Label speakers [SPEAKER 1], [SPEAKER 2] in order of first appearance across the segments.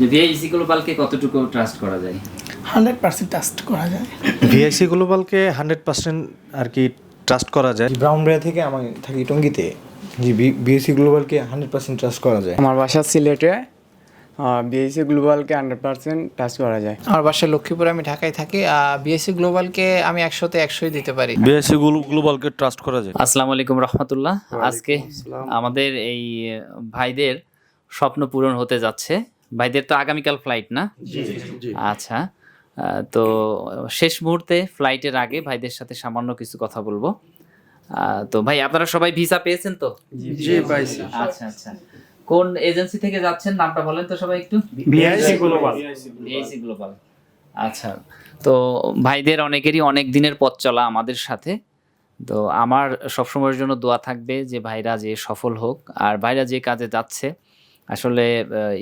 [SPEAKER 1] যে ভিআইসি গ্লোবালকে কতটুকু ট্রাস্ট করা যায়?
[SPEAKER 2] হান্ড্রেড পার্সেন্ট টাস্ট করা যায়।
[SPEAKER 3] ভিআইসি গ্লোবালকে হান্ড্রেড পার্সেন্ট আর কি ট্রাস্ট করা যায়।
[SPEAKER 4] ব্রাউনবেড়া থেকে আমি থাকি টঙ্গিতে। জি বিএসসি গ্লোবালকে হান্ড্রেড পার্সেন্ট ট্রাস্ট করা যায়।
[SPEAKER 5] আমার বাসা সিলেটে বিএসসি গ্লোবালকে হান্ড্রেড পার্সেন্ট টাচ করা যায়।
[SPEAKER 2] আমার বাসা লক্ষ্মীপুরে আমি ঢাকায় থাকি। বিএসসি গ্লোবালকে আমি একশোতে একশোই দিতে পারি।
[SPEAKER 6] বিএসসি গ্লোবালকে ট্রাস্ট করা যায়।
[SPEAKER 1] আসসালামু আলাইকুম রহমতুল্লাহ। আজকে আমাদের এই ভাইদের স্বপ্ন পূরণ হতে যাচ্ছে। ভাইদের তো আগামীকাল ফ্লাইট না? আচ্ছা তো শেষ মুহূর্তে ফ্লাইটের আগে ভাইদের সাথে সামান্য কিছু কথা বলব। তো ভাই আপনারা সবাই ভিসা পেয়েছেন তো?
[SPEAKER 5] জি পাইছি
[SPEAKER 1] আচ্ছা আচ্ছা। কোন এজেন্সি থেকে যাচ্ছেন নামটা বলেন তো সবাই একটু।
[SPEAKER 5] বিআইসি গ্লোবাল
[SPEAKER 1] ভিআইসি গ্লোবাল আচ্ছা তো ভাইদের অনেকেরই অনেক দিনের পথ চলা আমাদের সাথে। তো আমার সবসময়ের জন্য দোয়া থাকবে যে ভাইরা যে সফল হোক আর ভাইরা যে কাজে যাচ্ছে আসলে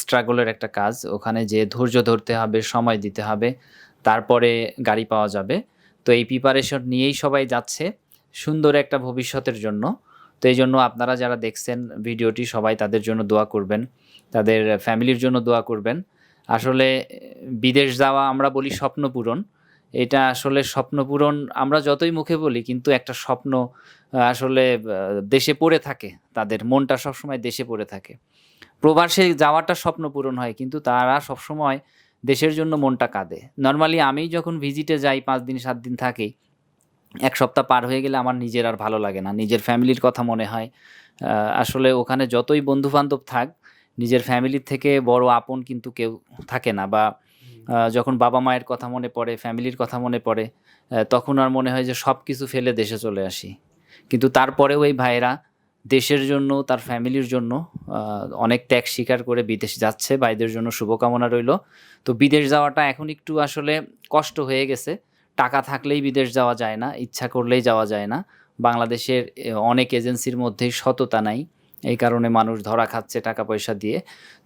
[SPEAKER 1] স্ট্রাগলের একটা কাজ। ওখানে যে ধৈর্য ধরতে হবে, সময় দিতে হবে, তারপরে গাড়ি পাওয়া যাবে। তো এই প্রিপারেশন নিয়েই সবাই যাচ্ছে সুন্দর একটা ভবিষ্যতের জন্য। তো এই জন্য আপনারা যারা দেখছেন ভিডিওটি, সবাই তাদের জন্য দোয়া করবেন, তাদের ফ্যামিলির জন্য দোয়া করবেন। আসলে, বিদেশ যাওয়া আমরা বলি স্বপ্ন পূরণ। এটা আসলে স্বপ্ন পূরণ আমরা যতই মুখে বলি, কিন্তু একটা স্বপ্ন আসলে দেশে পড়ে থাকে। তাদের মনটা সবসময় দেশে পড়ে থাকে। প্রবাসে যাওয়াটা স্বপ্ন পূরণ হয় কিন্তু তারা সবসময় দেশের জন্য মনটা কাঁদে। নর্মালি আমি যখন ভিজিটে যাই পাঁচ দিন সাত দিন থাকি এক সপ্তাহ পার হয়ে গেলে আমার নিজের আর ভালো লাগে না। নিজের ফ্যামিলির কথা মনে হয়। আসলে ওখানে যতই বন্ধু বান্ধব থাক নিজের ফ্যামিলির থেকে বড় আপন কিন্তু কেউ থাকে না বা যখন বাবা মায়ের কথা মনে পড়ে ফ্যামিলির কথা মনে পড়ে তখন আর মনে হয় যে সব কিছু ফেলে দেশে চলে আসি। কিন্তু তারপরেও এই ভাইয়েরা দেশের জন্য তার ফ্যামিলির জন্য অনেক ত্যাগ স্বীকার করে বিদেশ যাচ্ছে ভাইদের জন্য শুভকামনা রইল। তো বিদেশ যাওয়াটা এখন একটু আসলে কষ্ট হয়ে গেছে। টাকা থাকলেই বিদেশ যাওয়া যায় না ইচ্ছা করলেই যাওয়া যায় না। বাংলাদেশের অনেক এজেন্সির মধ্যেই সততা নাই এই কারণে মানুষ ধরা খাচ্ছে টাকা পয়সা দিয়ে।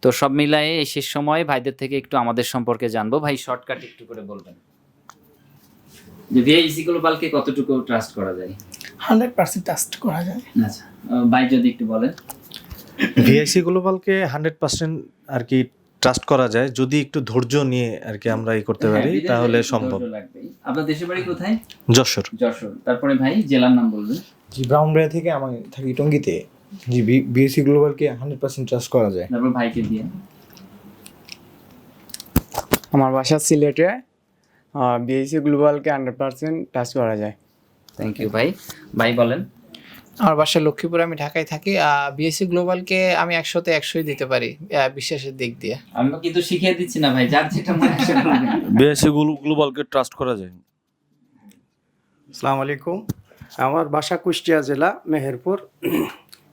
[SPEAKER 1] তো সব মিলায়ে এই শেষ সময়ে ভাইদের থেকে একটু আমাদের সম্পর্কে জানব। ভাই শর্টকাট একটু করে বলবেন। যে ভিআইসি গ্লোবালকে কতটুকু ট্রাস্ট করা যায়?
[SPEAKER 2] হান্ড্রেড পার্সেন্ট টাস্ট করা যায়।
[SPEAKER 1] আচ্ছা। ভাই যদি একটু বলেন।
[SPEAKER 3] ভিআইসি গ্লোবালকে হান্ড্রেড পার্সেন্ট আর কি ট্রাস্ট করা যায়। যদি একটু ধৈর্য নিয়ে আর কি আমরা এই করতে পারি
[SPEAKER 1] হ্যাঁ,
[SPEAKER 3] তাহলে সম্ভব।
[SPEAKER 1] আপনার দেশের বাড়ি কোথায়?
[SPEAKER 3] যশোর।
[SPEAKER 1] যশোর। তারপরে ভাই জেলার নাম বলবেন।
[SPEAKER 4] জি ব্রাউনবেড়া থেকে আমি থাকি টঙ্গিতে। জি বিএসসি গ্লোবালকে হান্ড্রেড পার্সেন্ট ট্রাস্ট করা যায়।
[SPEAKER 1] তারপর ভাইকে দিয়ে।
[SPEAKER 5] আমার বাসা সিলেটে। বিএসসি গ্লোবালকে হান্ড্রেড পার্সেন্ট টাচ করা যায়।
[SPEAKER 1] থ্যাংক ইউ ভাই। ভাই বলেন।
[SPEAKER 2] আমার বাসা লক্ষ্মীপুরে আমি ঢাকায় থাকি বিএসসি গ্লোবালকে আমি একশোতে একশোই দিতে পারি বিশ্বাসের দিক দিয়ে।
[SPEAKER 1] আমি কিন্তু শিখিয়ে দিচ্ছি না ভাই যার যেটা মনে।
[SPEAKER 6] বিএসসি গ্লোবালকে ট্রাস্ট করা যায়।
[SPEAKER 7] আসসালামু আলাইকুম আমার বাসা কুষ্টিয়া জেলা মেহেরপুর।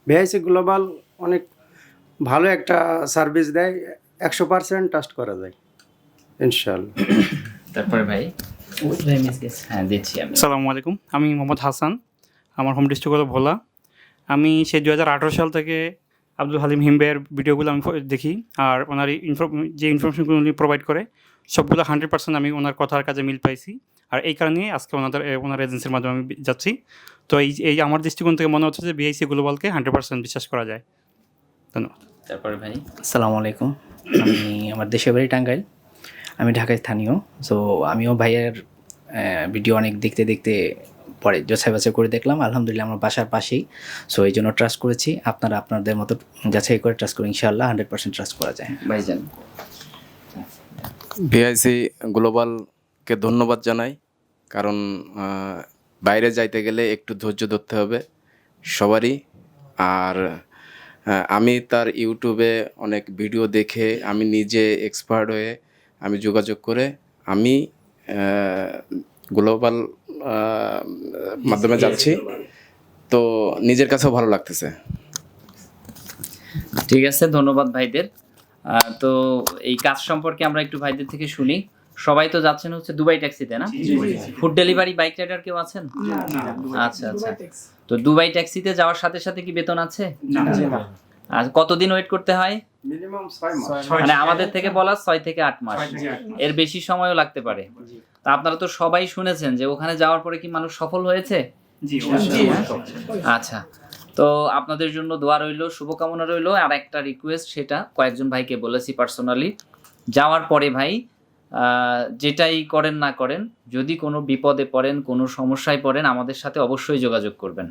[SPEAKER 7] ভিআইসি গ্লোবাল অনেক ভালো একটা সার্ভিস দেয় একশো পার্সেন্ট ট্রাস্ট করা যায় ইনশাল্লাহ
[SPEAKER 1] তারপরে ভাই হ্যাঁ দিচ্ছি আমি।
[SPEAKER 8] আসসালামু আলাইকুম আমি মোহাম্মদ হাসান। আমার হোম ডিস্ট্রিক্ট হলো ভোলা। আমি সেই দু হাজার আঠেরো সাল থেকে আব্দুল হালিম হিমবের ভিডিওগুলো আমি দেখি আর ওনার ইনফর- যে ইনফরমেশনগুলো উনি প্রোভাইড করে সবগুলো হান্ড্রেড পার্সেন্ট আমি ওনার কথার কাজে মিল পাইছি। আর এই কারণে আজকে ওনাদের ওনার এজেন্সির মাধ্যমে আমি যাচ্ছি। তো এই এই আমার দৃষ্টিকোণ থেকে মনে হচ্ছে যে বিআইসি গ্লোবালকে হান্ড্রেড পার্সেন্ট বিশ্বাস করা যায়। ধন্যবাদ।
[SPEAKER 1] তারপরে ভাই?
[SPEAKER 9] আসসালামু আলাইকুম। আমি আমার দেশের বাড়ি টাঙ্গাইল। আমি ঢাকায় স্থানীয়। সো আমিও ভাইয়ের ভিডিও অনেক দেখতে দেখতে পরে যাচাই বাছাই করে দেখলাম, আলহামদুলিল্লাহ আমার বাসার পাশেই। সো এই জন্য ট্রাস্ট করেছি। আপনারা আপনাদের মতো যাচাই করে ট্রাস্ট করে ইনশাআল্লাহ হান্ড্রেড পার্সেন্ট ট্রাস্ট করা যায়।
[SPEAKER 1] ভাইজান।
[SPEAKER 10] ভিআইসি গ্লোবালকে ধন্যবাদ জানাই, কারণ বাইরে যাইতে গেলে একটু ধৈর্য ধরতে হবে সবারই। আর আমি তার ইউটিউবে অনেক ভিডিও দেখে, আমি নিজে এক্সপার্ট হয়ে আমি যোগাযোগ করে আমি গ্লোবাল মাধ্যমে যাচ্ছি। তো নিজের কাছেও ভালো লাগতেছে।
[SPEAKER 1] ঠিক আছে ধন্যবাদ ভাইদের। তো এই কাজ সম্পর্কে আমরা একটু ভাইদের থেকে শুনি। সবাই তো যাচ্ছেন হচ্ছে দুবাই ট্যাক্সিতে না? ফুড ডেলিভারি বাইক রাইডার কেউ আছেন? আচ্ছা আচ্ছা। তো দুবাই ট্যাক্সিতে যাওয়ার সাথে সাথে কি বেতন আছে? আর কতদিন ওয়েট করতে হয়?
[SPEAKER 7] মিনিমাম ছয় মাস।
[SPEAKER 1] মানে আমাদের থেকে বলা ছয় থেকে আট মাস। এর বেশি সময়ও লাগতে পারে। তা আপনারা তো সবাই শুনেছেন যে ওখানে যাওয়ার পরে কি মানুষ সফল হয়েছে? জি আচ্ছা। তো আপনাদের জন্য দোয়া রইল শুভকামনা রইল। আর একটা রিকোয়েস্ট সেটা কয়েকজন ভাইকে বলেছি পার্সোনালি যাওয়ার পরে ভাই যেটাই করেন না করেন যদি কোনো বিপদে পড়েন কোনো সমস্যায় পড়েন আমাদের সাথে অবশ্যই যোগাযোগ করবেন।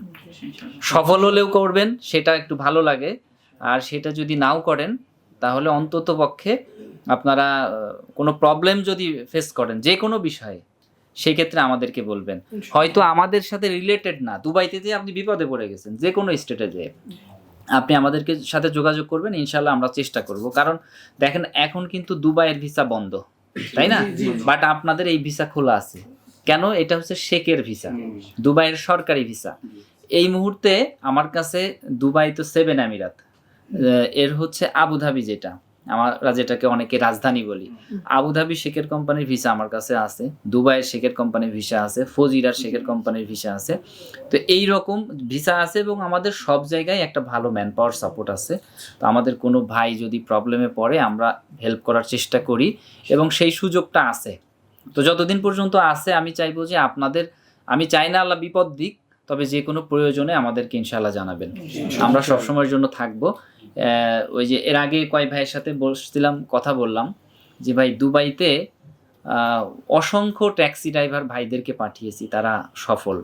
[SPEAKER 1] সফল হলেও করবেন সেটা একটু ভালো লাগে। আর সেটা যদি নাও করেন তাহলে অন্তত পক্ষে আপনারা কোনো প্রবলেম যদি ফেস করেন যে কোনো বিষয়ে সেক্ষেত্রে আমাদেরকে বলবেন। হয়তো আমাদের সাথে রিলেটেড না। দুবাইতে যে আপনি বিপদে পড়ে গেছেন যে কোনো স্টেটে যেয়ে আপনি আমাদেরকে সাথে যোগাযোগ করবেন ইনশাল্লাহ আমরা চেষ্টা করব। কারণ দেখেন এখন কিন্তু দুবাইয়ের ভিসা বন্ধ তাই না? বাট আপনাদের এই ভিসা খোলা আছে। কেন? এটা হচ্ছে শেকের ভিসা দুবাইয়ের সরকারি ভিসা এই মুহূর্তে আমার কাছে দুবাই তো সেভেন আমিরাত এর হচ্ছে আবুধাবি যেটা আমরা যেটাকে অনেকে রাজধানী বলি। আবুধাবি শেখের কোম্পানির ভিসা আমার কাছে আছে দুবাইয়ের শেখের কোম্পানির ভিসা আছে ফজিরার শেখের কোম্পানির ভিসা আছে। তো এই রকম ভিসা আছে এবং আমাদের সব জায়গায় একটা ভালো ম্যান পাওয়ার সাপোর্ট আছে। তো আমাদের কোনো ভাই যদি প্রবলেমে পড়ে আমরা হেল্প করার চেষ্টা করি এবং সেই সুযোগটা আছে। তো যতদিন পর্যন্ত আছে আমি চাইব যে আপনাদের আমি চাই না আল্লাহ বিপদ দিক তবে যে কোনো প্রয়োজনে আমাদেরকে ইনশাল্লাহ জানাবেন। আমরা সবসময়ের জন্য থাকব। ওই যে এর আগে কয় ভাইয়ের সাথে বসছিলাম কথা বললাম যে ভাই দুবাইতে অসংখ্য ট্যাক্সি ড্রাইভার ভাইদেরকে পাঠিয়েছি তারা সফল।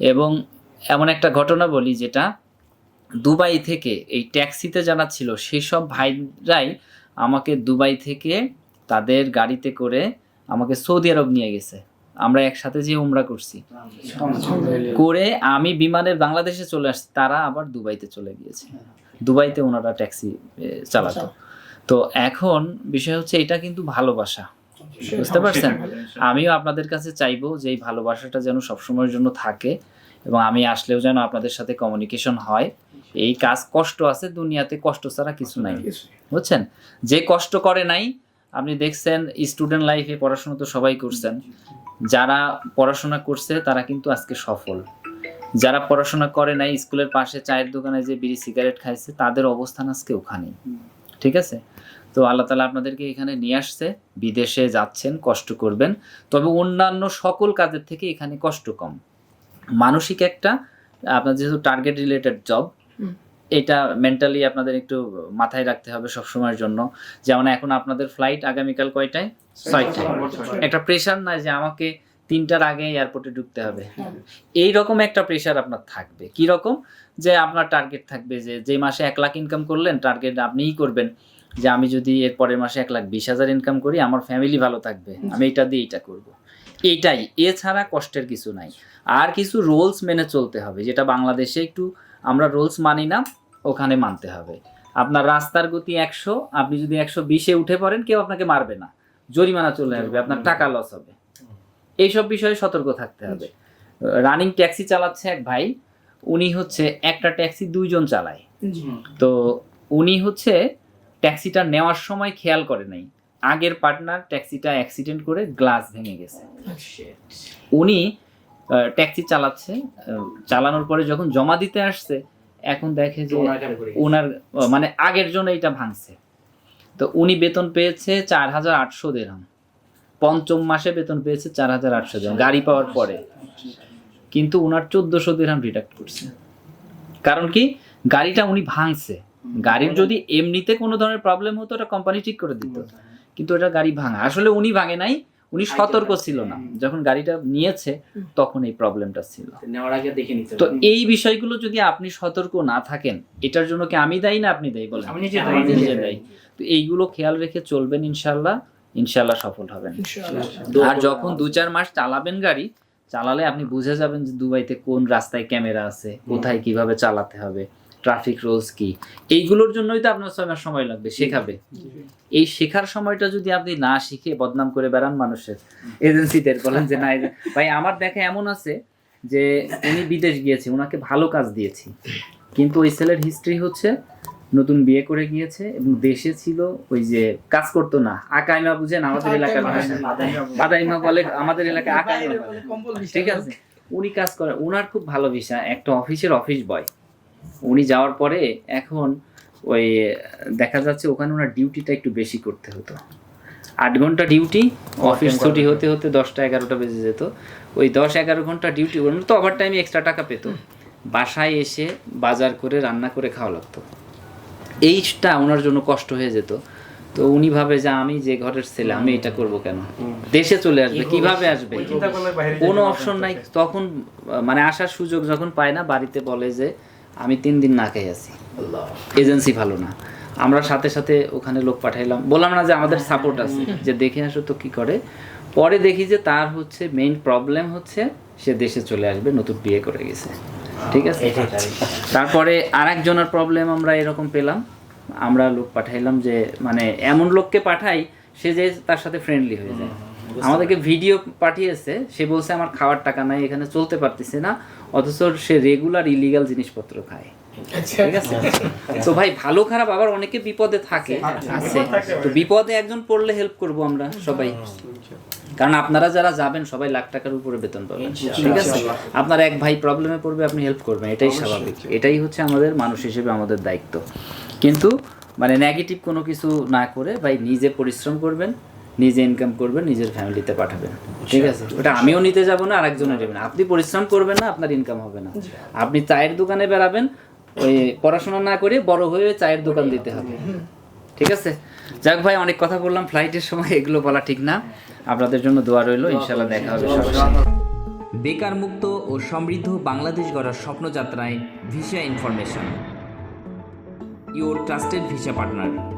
[SPEAKER 1] এবং এমন একটা ঘটনা বলি যেটা দুবাই থেকে এই ট্যাক্সিতে যারা ছিল সেসব ভাইরাই আমাকে দুবাই থেকে তাদের গাড়িতে করে আমাকে সৌদি আরব নিয়ে গেছে। আমরা একসাথে যে উমরা করছি। করে আমি বিমানের বাংলাদেশে চলে আসছি তারা আবার দুবাইতে চলে গিয়েছে। দুবাইতে ওনারা ট্যাক্সি চালাতো। তো এখন বিষয় হচ্ছে এটা কিন্তু ভালোবাসা। বুঝতে পারছেন? আমিও আপনাদের কাছে চাইব যে এই ভালোবাসাটা যেন সবসময়ের জন্য থাকে এবং আমি আসলেও যেন আপনাদের সাথে কমিউনিকেশন হয়। এই কাজ কষ্ট আছে দুনিয়াতে কষ্ট ছাড়া কিছু নাই। বুঝছেন? যে কষ্ট করে নাই আপনি দেখছেন স্টুডেন্ট লাইফে পড়াশোনা তো সবাই করছেন। যারা পড়াশোনা করছে তারা কিন্তু আজকে সফল। যারা পড়াশোনা করে নাই স্কুলের পাশে চায়ের দোকানে যে বিড়ি সিগারেট খাইছে তাদের অবস্থান আজকে ওখানেই। ঠিক আছে? তো আল্লাহ তালা আপনাদেরকে এখানে নিয়ে আসছে বিদেশে যাচ্ছেন কষ্ট করবেন। তবে অন্যান্য সকল কাজের থেকে এখানে কষ্ট কম। মানসিক একটা আপনার যেহেতু টার্গেট রিলেটেড জব এটা মেন্টালি আপনাদের একটু মাথায় রাখতে হবে সবসময়ের জন্য। যেমন এখন আপনাদের ফ্লাইট আগামীকাল কয়টায়? ছয়টায়। একটা প্রেশার না যে আমাকে তিনটার আগে এয়ারপোর্টে ঢুকতে হবে। এই রকম একটা প্রেশার আপনার থাকবে। কি রকম যে আপনার টার্গেট থাকবে যে যে মাসে এক লাখ ইনকাম করলেন টার্গেট আপনিই করবেন। যে আমি যদি এর পরের মাসে এক লাখ বিশ হাজার ইনকাম করি আমার ফ্যামিলি ভালো থাকবে। আমি এটা দিয়ে এইটা করব। এইটাই। এছাড়া কষ্টের কিছু নাই। আর কিছু রোলস মেনে চলতে হবে। যেটা বাংলাদেশে একটু আমরা রোলস মানি না ওখানে মানতে হবে। আপনার রাস্তার গতি একশো আপনি যদি একশো বিশে উঠে পড়েন কেউ আপনাকে মারবে না। জরিমানা চলে আসবে আপনার টাকা লস হবে। এইসব বিষয়ে সতর্ক থাকতে হবে। রানিং ট্যাক্সি চালাচ্ছে এক ভাই উনি হচ্ছে একটা ট্যাক্সি দুইজন চালায়। তো উনি হচ্ছে ট্যাক্সিটা নেওয়ার সময় খেয়াল করে নাই। আগের পার্টনার ট্যাক্সিটা অ্যাক্সিডেন্ট করে গ্লাস ভেঙে গেছে। উনি ট্যাক্সি চালাচ্ছে চালানোর পরে যখন জমা দিতে আসছে এখন দেখে যে ওনার মানে আগের জন্য এটা ভাঙছে। তো উনি বেতন পেয়েছে চার হাজার আটশো দেড়হাম পঞ্চম মাসে বেতন পেয়েছে চার হাজার আটশো জন গাড়ি পাওয়ার পরে। কিন্তু উনার চোদ্দশো দেড়হাম রিডাক্ট করছে। কারণ কি? গাড়িটা উনি ভাঙছে। গাড়ির যদি এমনিতে কোনো ধরনের প্রবলেম হতো ওটা কোম্পানি ঠিক করে দিত। কিন্তু ওটা গাড়ি ভাঙা। আসলে উনি ভাঙে নাই উনি সতর্ক ছিল না। যখন গাড়িটা নিয়েছে তখন এই প্রবলেমটা ছিল।
[SPEAKER 9] নেওয়ার আগে দেখে নিতে
[SPEAKER 1] তো এই বিষয়গুলো যদি আপনি সতর্ক না থাকেন এটার জন্য কি আমি দায়ী না আপনি দায়ী বলেন?
[SPEAKER 9] আমি
[SPEAKER 1] আমি নিজে দায়ী। তো এইগুলো খেয়াল রেখে চলবেন ইনশাল্লাহ ইনশাল্লাহ সফল হবেন। আর যখন দু চার মাস চালাবেন গাড়ি চালালে আপনি বুঝে যাবেন যে দুবাইতে কোন রাস্তায় ক্যামেরা আছে কোথায় কীভাবে চালাতে হবে ট্রাফিক রুলস কি? এইগুলোর জন্যই তো আপনার ছয় মাস সময় লাগবে শেখাবে। এই শেখার সময়টা যদি আপনি না শিখে বদনাম করে বেড়ান মানুষের এজেন্সিতে বলেন যে না ভাই আমার দেখা এমন আছে যে উনি বিদেশ গিয়েছে ওনাকে ভালো কাজ দিয়েছি। কিন্তু ওই সেলের হিস্ট্রি হচ্ছে নতুন বিয়ে করে গিয়েছে এবং দেশে ছিল ওই যে কাজ করতো না। আকাইমা বুঝেন? আমাদের এলাকার ভাষা বাদাইমা বলে আমাদের এলাকায় আকাইমা ঠিক আছে? উনি কাজ করে ওনার খুব ভালো ভিসা একটা অফিসের অফিস বয়। উনি যাওয়ার পরে এখন ওই দেখা যাচ্ছে ওখানে ওনার ডিউটিটা একটু বেশি করতে হতো। আট ঘণ্টা ডিউটি অফিস ছুটি হতে। হতে দশটা এগারোটা বেজে যেত। ওই দশ এগারো ঘণ্টা ডিউটি ওর তো ওভার টাইমে এক্সট্রা টাকা পেত। বাসায় এসে বাজার করে রান্না করে খাওয়া লাগতো। এইটা ওনার জন্য কষ্ট হয়ে যেত। তো উনি ভাবে যে আমি যে ঘরের ছেলে আমি এটা করব কেন? দেশে চলে আসবে কীভাবে আসবে? কোনো অপশন নাই। তখন মানে আসার সুযোগ যখন পায় না বাড়িতে বলে যে আমি তিন দিন না খেয়ে আছি এজেন্সি ভালো না। আমরা সাথে সাথে ওখানে লোক পাঠাইলাম। বললাম না যে আমাদের সাপোর্ট আছে যে দেখে আসো তো কি করে। পরে দেখি যে তার হচ্ছে মেইন প্রবলেম হচ্ছে সে দেশে চলে আসবে নতুন বিয়ে করে গেছে। ঠিক আছে? তারপরে আর একজনের প্রবলেম আমরা এরকম পেলাম। আমরা লোক পাঠাইলাম যে মানে এমন লোককে পাঠাই সে যে তার সাথে ফ্রেন্ডলি হয়ে যায়। আমাদেরকে ভিডিও পাঠিয়েছে সে বলছে আমার খাওয়ার টাকা নাই এখানে চলতে পারতেছে না। অথচ সে রেগুলার ইলিগাল জিনিসপত্র খায়। ঠিক আছে? তো ভাই ভালো খারাপ আবার অনেকে বিপদে থাকে। আছে। তো বিপদে একজন পড়লে হেল্প করব আমরা সবাই। কারণ আপনারা যারা যাবেন সবাই লাখ টাকার উপরে বেতন পাবেন। ঠিক আছে? আপনার এক ভাই প্রবলেমে পড়বে আপনি হেল্প করবেন। এটাই স্বাভাবিক। এটাই হচ্ছে আমাদের মানুষ হিসেবে আমাদের দায়িত্ব। কিন্তু মানে নেগেটিভ কোনো কিছু না করে ভাই নিজে পরিশ্রম করবেন নিজে ইনকাম করবেন নিজের ফ্যামিলিতে পাঠাবেন। ঠিক আছে? ওটা আমিও নিতে যাব না আরেকজনে নেবেন আপনি পরিশ্রম করবেন না আপনার ইনকাম হবে না। আপনি চায়ের দোকানে বেরাবেন ওই পড়াশোনা না করে বড় হয়ে চায়ের দোকান দিতে হবে। ঠিক আছে? যাক ভাই অনেক কথা বললাম। ফ্লাইটের সময় এগুলো বলা ঠিক না। আপনাদের জন্য দোয়া রইল ইনশাল্লাহ দেখা হবে বেকার মুক্ত ও সমৃদ্ধ বাংলাদেশ গড়ার স্বপ্নযাত্রায় visa information. Your trusted visa partner